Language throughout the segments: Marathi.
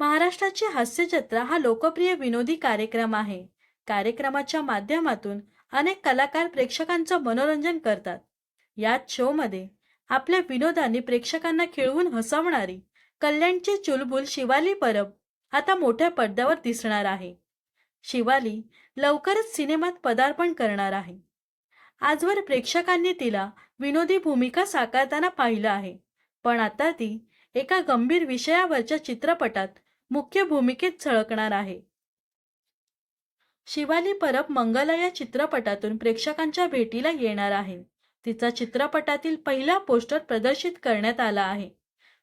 महाराष्ट्राची हास्यजत्रा हा लोकप्रिय विनोदी कार्यक्रम आहे. कार्यक्रमाच्या माध्यमातून अनेक कलाकार प्रेक्षकांचं मनोरंजन करतात. याच शोमध्ये आपल्या विनोदाने प्रेक्षकांना खिळवून हसवणारी कल्याणची चुलबुल शिवाली परब आता मोठ्या पडद्यावर दिसणार आहे. शिवाली लवकरच सिनेमात पदार्पण करणार आहे. आजवर प्रेक्षकांनी तिला विनोदी भूमिका साकारताना पाहिलं आहे. पण आता ती एका गंभीर विषयावरच्या चित्रपटात मुख्य भूमिकेत झळकणार आहे. शिवाली परब मंगला या चित्रपटातून प्रेक्षकांच्या भेटीला येणार आहे. तिचा चित्रपटातील पहिला पोस्टर प्रदर्शित करण्यात आला आहे.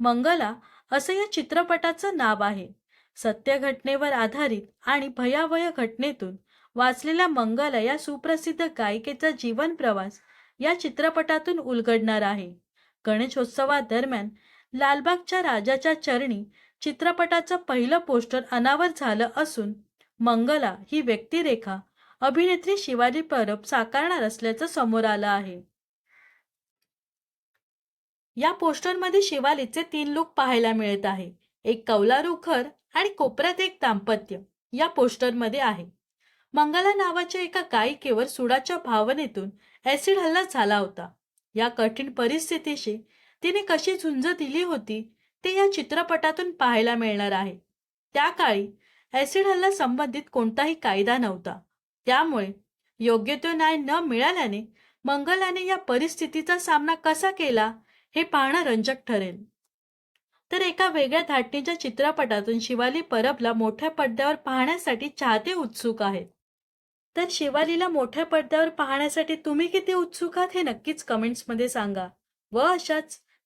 मंगला असं या चित्रपटाचं नाव आहे. सत्य घटनेवर आधारित आणि भयावह घटनेतून वाचलेल्या मंगला या सुप्रसिद्ध गायिकेचा जीवन प्रवास या चित्रपटातून उलगडणार आहे. गणेशोत्सवादरम्यान लालबागच्या राजाच्या चरणी चित्रपटाचं पहिलं पोस्टर अनावर झालं असून मंगला ही व्यक्तिरेखा अभिनेत्री शिवाजी परब साकारणार असल्याचं समोर आलं आहे. या पोस्टरमध्ये शिवालीचे तीन लुक पाहायला मिळत आहे. एक कौलारू घर आणि कोपऱ्यात एक दाम्पत्य या पोस्टरमध्ये आहे. मंगला नावाच्या एका गायिकेवर सुडाच्या भावनेतून ऍसिड हल्ला झाला होता. या कठीण परिस्थितीशी तिने कशी झुंज दिली होती ते या चित्रपटातून पाहायला मिळणार आहे. त्या काळी ऍसिड हल्ला संबंधित कोणताही कायदा नव्हता. त्यामुळे योग्य तो न्याय न मिळाल्याने मंगलाने या परिस्थितीचा सामना कसा केला हे पाहणं रंजक ठरेल. तर एका वेगळ्या धाटणीच्या चित्रपटातून शिवाली परबला मोठ्या पडद्यावर पाहण्यासाठी चाहते उत्सुक आहेत. तर शिवालीला मोठ्या पडद्यावर पाहण्यासाठी तुम्ही किती उत्सुक आहात हे नक्कीच कमेंट्समध्ये सांगा. व अशाच